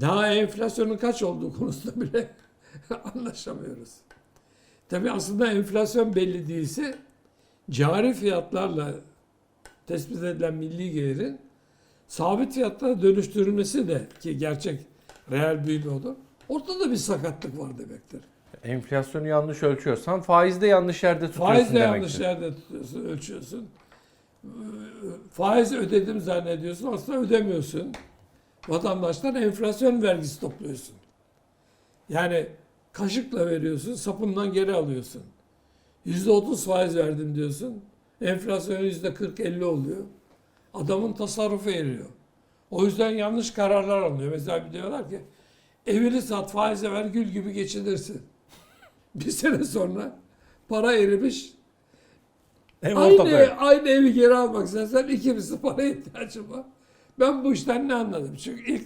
Daha enflasyonun kaç olduğu konusunda bile anlaşamıyoruz. Tabii aslında enflasyon belli değilse cari fiyatlarla tespit edilen milli gelirin sabit fiyatlara dönüştürülmesi de ki gerçek reel büyüme olur. Ortada bir sakatlık var demektir. Enflasyonu yanlış ölçüyorsan faiz de yanlış yerde tutuyorsun Faiz de demektir. yanlış yerde tutuyorsun, ölçüyorsun. Faiz ödedim zannediyorsun aslında ödemiyorsun. Vatandaştan enflasyon vergisi topluyorsun. Yani kaşıkla veriyorsun, sapından geri alıyorsun. Yüzde otuz faiz verdim diyorsun. Enflasyon yüzde 40-50 oluyor. Adamın tasarrufu eriyor. O yüzden yanlış kararlar alınıyor. Mesela diyorlar ki evini sat faize ver gül gibi geçinirsin. Bir sene sonra para erimiş. Ev Aynı, ortada. aynı evi geri almak istersen iki misli paraya ihtiyacım var. Ben bu işten ne anladım? Çünkü ilk